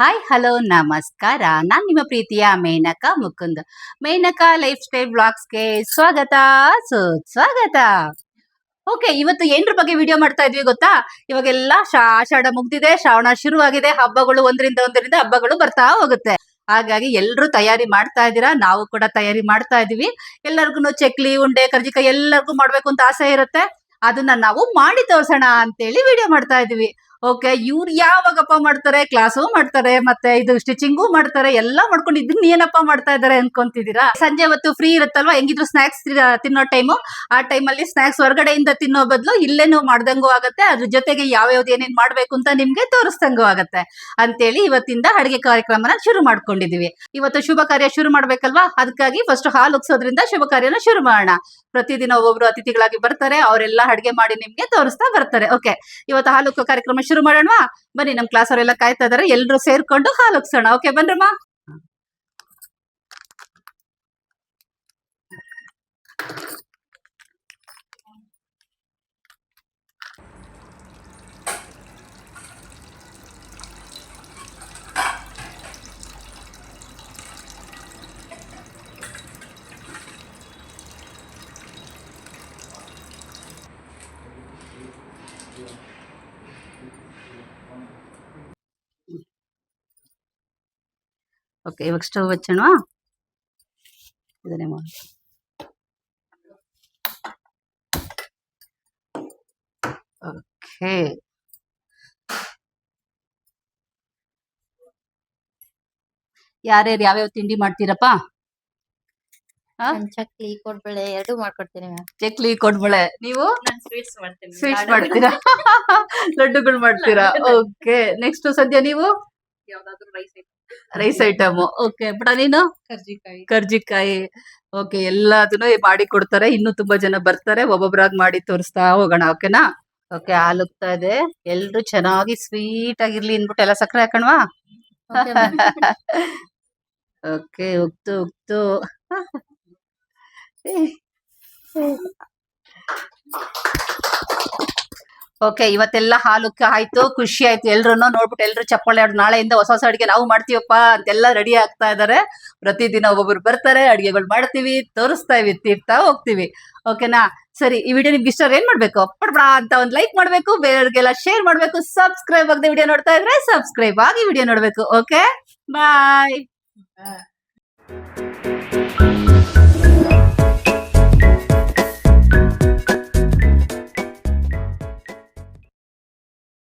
Hi hello ನಮಸ್ಕಾರ. ನಾನ್ ನಿಮ್ಮ ಪ್ರೀತಿಯ ಮೇನಕಾ ಮುಕುಂದ್. ಮೇನಕಾ ಲೈಫ್ ಸ್ಟೈಲ್ ಬ್ಲಾಗ್ಸ್ಗೆ ಸ್ವಾಗತ. ಸುಸ್ವಾಗತ ಓಕೆ, ಇವತ್ತು ಏನ್ರ ಬಗ್ಗೆ ವಿಡಿಯೋ ಮಾಡ್ತಾ ಇದ್ವಿ ಗೊತ್ತಾ? ಇವಾಗೆಲ್ಲ ಆಷಾಢ ಮುಗ್ದಿದೆ, ಶ್ರಾವಣ ಶುರುವಾಗಿದೆ, ಹಬ್ಬಗಳು ಒಂದರಿಂದ ಒಂದರಿಂದ ಹಬ್ಬಗಳು ಬರ್ತಾ ಹೋಗುತ್ತೆ. ಹಾಗಾಗಿ ಎಲ್ರು ತಯಾರಿ ಮಾಡ್ತಾ ಇದ್ದೀರಾ? ನಾವು ಕೂಡ ತಯಾರಿ ಮಾಡ್ತಾ ಇದೀವಿ ಎಲ್ಲರಿಗೂ ಚಕ್ಲಿ, ಉಂಡೆ, ಕರ್ಜಿಕಾಯಿ ಎಲ್ಲರಿಗೂ ಮಾಡ್ಬೇಕು ಅಂತ ಆಸೆ ಇರುತ್ತೆ. ಅದನ್ನ ನಾವು ಮಾಡಿ ತೋರ್ಸೋಣ ಅಂತೇಳಿ ವಿಡಿಯೋ ಮಾಡ್ತಾ ಇದೀವಿ ಓಕೆ ಇವ್ರು ಯಾವಾಗಪ್ಪ ಮಾಡ್ತಾರೆ? ಕ್ಲಾಸು ಮಾಡ್ತಾರೆ, ಮತ್ತೆ ಇದು ಸ್ಟಿಚಿಂಗು ಮಾಡ್ತಾರೆ, ಎಲ್ಲ ಮಾಡ್ಕೊಂಡು ಇದನ್ನ ಏನಪ್ಪ ಮಾಡ್ತಾ ಇದಾರೆ ಅನ್ಕೊಂತಿದೀರಾ ಸಂಜೆ ಹೊತ್ತು ಫ್ರೀ ಇರುತ್ತಲ್ವಾ? ಹೆಂಗಿದ್ರು ಸ್ನಾಕ್ಸ್ ತಿನ್ನೋ ಟೈಮು ಆ ಟೈಮಲ್ಲಿ ಸ್ನಾಕ್ಸ್ ಹೊರಗಡೆಯಿಂದ ತಿನ್ನೋ ಬದಲು ಇಲ್ಲೇನು ಮಾಡ್ದಂಗೂ ಆಗತ್ತೆ. ಅದ್ರ ಜೊತೆಗೆ ಯಾವ್ಯಾವ್ದು ಏನೇನ್ ಮಾಡ್ಬೇಕು ಅಂತ ನಿಮ್ಗೆ ತೋರಿಸ್ದಂಗೂ ಆಗತ್ತೆ. ಅಂತೇಳಿ ಇವತ್ತಿಂದ ಅಡಿಗೆ ಕಾರ್ಯಕ್ರಮನ ಶುರು ಮಾಡ್ಕೊಂಡಿದೀವಿ ಇವತ್ತು ಶುಭ ಕಾರ್ಯ ಶುರು ಮಾಡ್ಬೇಕಲ್ವಾ? ಅದಕ್ಕಾಗಿ ಫಸ್ಟ್ ಹಾಲು ಉಗ್ಸೋದ್ರಿಂದ ಶುಭ ಕಾರ್ಯನ ಶುರು ಮಾಡೋಣ. ಪ್ರತಿದಿನ ಒಬ್ಬೊಬ್ರು ಅತಿಥಿಗಳಾಗಿ ಬರ್ತಾರೆ. ಅವರೆಲ್ಲ ಅಡಿಗೆ ಮಾಡಿ ನಿಮ್ಗೆ ತೋರಿಸ್ತಾ ಬರ್ತಾರೆ. ಓಕೆ ಇವತ್ತು ಹಾಲು ಕಾರ್ಯಕ್ರಮ ಶುರು ಮಾಡೋಣವಾ? ಬನ್ನಿ ನಮ್ ಕ್ಲಾಸ್ ಅವರೆಲ್ಲ ಕಾಯ್ತಾ ಇದಾರೆ. ಎಲ್ರು ಸೇರ್ಕೊಂಡು ಹಾಲು ಓಕೆ ಬನ್ರಮ್ಮ. ಓಕೆ ಇವಾಗ ಸ್ಟವ್ ಹಚ್ಚೋಣವಾ ಇದನ್ನೇ ಮಾಡಿ. ಓಕೆ. ಯಾರ್ಯಾರು ಯಾವ್ಯಾವ ತಿಂಡಿ ಮಾಡ್ತೀರಪ್ಪ? ಚಕ್ಲಿ ಕೊಡ್ಬಳೆ ಎರಡು ಮಾಡ್ಕೊಡ್ತೀನಿ ಚಕ್ಲಿ ಕೊಡ್ಬಳೆ. ನೀವು? ಸ್ವೀಟ್ಸ್ ಮಾಡ್ತೀನಿ. ಸ್ವೀಟ್ಸ್ ಮಾಡ್ತೀರಾ? ಲಡ್ಡುಗಳು ಮಾಡ್ತೀರಾ? ಓಕೆ ನೆಕ್ಸ್ಟ್ ಸದ್ಯ ನೀವು? ಯಾವ್ದಾದ್ರು rice rice item okay but ನೀನು? ಕರ್ಜಿಕಾಯಿ. ಕರ್ಜಿಕಾಯಿ. ಓಕೆ ಎಲ್ಲದನ್ನು ಮಾಡಿ ಕೊಡ್ತಾರೆ. ಇನ್ನು ತುಂಬಾ ಜನ ಬರ್ತಾರೆ. ಒಬ್ಬೊಬ್ಬರಾಗಿ ಮಾಡಿ ತೋರಿಸ್ತಾ ಹೋಗೋಣ ಓಕೆನಾ ಓಕೆ ಹಾಲುಗ್ತಾ ಇದೆ. ಎಲ್ರು ಚೆನ್ನಾಗಿ ಸ್ವೀಟ್ ಆಗಿರ್ಲಿ ಅಂದ್ಬಿಟ್ಟು ಎಲ್ಲ ಸಕ್ಕರೆ ಹಾಕಣವಾ? ಓಕೆ ಉಗ್ತು ಉಗ್ತು. ಓಕೆ ಇವತ್ತೆಲ್ಲ ಹಾಲು ಆಯ್ತು, ಖುಷಿ ಆಯ್ತು. ಎಲ್ರು ನೋಡ್ಬಿಟ್ಟು ಎಲ್ರು ಚಪ್ಪಾಳೆ ಆಡ್ ನಾಳೆಯಿಂದ ಹೊಸ ಹೊಸ ಅಡಿಗೆ ನಾವು ಮಾಡ್ತೀವಪ್ಪ ಅಂತೆಲ್ಲ ರೆಡಿ ಆಗ್ತಾ ಇದಾರೆ. ಪ್ರತಿದಿನ ಒಬ್ಬೊಬ್ರು ಬರ್ತಾರೆ, ಅಡಿಗೆಗಳು ಮಾಡ್ತೀವಿ, ತೋರಿಸ್ತಾ ಇವಿ, ತಿರ್ತಾ ಹೋಗ್ತೀವಿ. ಓಕೆನಾ ಸರಿ, ಈ ವಿಡಿಯೋ ನಿಮ್ಗೆ ಇಷ್ಟ ಏನ್ ಮಾಡ್ಬೇಕು? ಪಡ್ಬಡ ಅಂತ ಒಂದು ಲೈಕ್ ಮಾಡ್ಬೇಕು, ಬೇರೆಯವ್ರಿಗೆಲ್ಲ ಶೇರ್ ಮಾಡ್ಬೇಕು ಸಬ್ಸ್ಕ್ರೈಬ್ ಆಗದೆ ವಿಡಿಯೋ ನೋಡ್ತಾ ಇದ್ರೆ ಸಬ್ಸ್ಕ್ರೈಬ್ ಆಗಿ ವಿಡಿಯೋ ನೋಡ್ಬೇಕು. Okay bye